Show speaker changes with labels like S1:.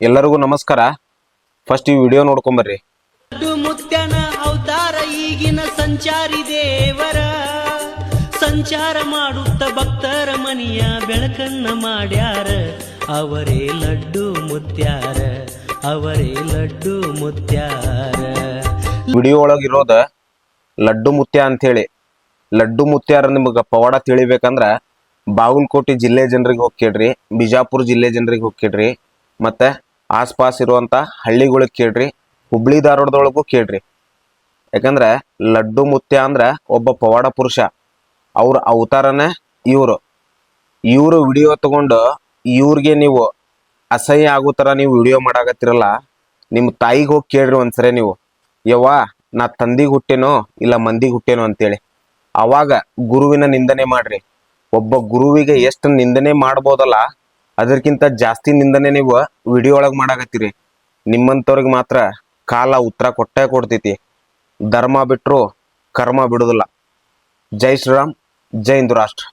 S1: ಎಲ್ಲರಿಗೂ ನಮಸ್ಕಾರ. ಫಸ್ಟ್ ಈ ವಿಡಿಯೋ ನೋಡ್ಕೊಂಬರ್ರಿ.
S2: ಮುತ್ಯನ ಅವತಾರ ಈಗಿನ ಸಂಚಾರಿ ದೇವರ. ಸಂಚಾರ ಮಾಡುತ್ತ ಭಕ್ತರ ಮನೆಯ ಬೆಳಕನ್ನ ಮಾಡ್ಯಾರ. ಅವರೇ ಲಡ್ಡು ಮುತ್ಯಾರ ಅವರೇ ಲಡ್ಡು ಮುತ್ಯಾರ.
S1: ವಿಡಿಯೋ ಒಳಗೆ ಇರೋದ ಲಡ್ಡು ಮುತ್ಯ ಅಂತೇಳಿ ಲಡ್ಡು ಮುತ್ಯಾರ ನಿಮಗೆ ಪವಾಡ ತಿಳಿಬೇಕಂದ್ರ ಬಾಗಲಕೋಟೆ ಜಿಲ್ಲೆ ಜನರಿಗೆ ಹೋಗಿ ಕೇಳ್ರಿ ಬಿಜಾಪುರ ಜಿಲ್ಲೆ ಜನರಿಗೆ ಹೋಗಿ ಕೇಳ್ರಿ ಮತ್ತೆ ಆಸ್ಪಾಸ್ ಇರುವಂತ ಹಳ್ಳಿಗಳಿಗೆ ಕೇಳ್ರಿ, ಹುಬ್ಳಿ ಧಾರವಾಡದೊಳಗೂ ಕೇಳ್ರಿ. ಯಾಕಂದ್ರೆ ಲಡ್ಡು ಮುತ್ಯ ಅಂದ್ರೆ ಒಬ್ಬ ಪವಾಡ ಪುರುಷ. ಅವ್ರ ಅವತಾರನೇ ಇವರು. ಇವರು ವಿಡಿಯೋ ತಗೊಂಡು ಇವ್ರಿಗೆ ನೀವು ಅಸಹ್ಯ ಆಗೋ ಥರ ನೀವು ವಿಡಿಯೋ ಮಾಡಾಗತ್ತಿರಲ್ಲ ನಿಮ್ಮ ತಾಯಿಗೆ ಹೋಗಿ ಕೇಳ್ರಿ ಒಂದ್ಸರಿ ನೀವು. ಯವ್ವ, ನಾ ತಂದಿಗೆ ಹುಟ್ಟೇನೋ ಇಲ್ಲ ಮಂದಿಗೆ ಹುಟ್ಟೇನೋ ಅಂತೇಳಿ. ಅವಾಗ ಗುರುವಿನ ನಿಂದನೆ ಮಾಡ್ರಿ. ಒಬ್ಬ ಗುರುವಿಗೆ ಎಷ್ಟು ನಿಂದನೆ ಮಾಡ್ಬೋದಲ್ಲ ಅದಕ್ಕಿಂತ ಜಾಸ್ತಿ ನಿಂದನೆ ನೀವು ವಿಡಿಯೋ ಒಳಗೆ ಮಾಡಾಕತ್ತೀರಿ. ನಿಮ್ಮಂಥವ್ರಿಗೆ ಮಾತ್ರ ಕಾಲ ಉತ್ತರ ಕೊಟ್ಟೇ ಕೊಡ್ತೈತಿ. ಧರ್ಮ ಬಿಟ್ಟರು ಕರ್ಮ ಬಿಡೋದಿಲ್ಲ. ಜೈ ಶ್ರೀರಾಮ್, ಜೈ ಹಿಂದೂ ರಾಷ್ಟ್ರ.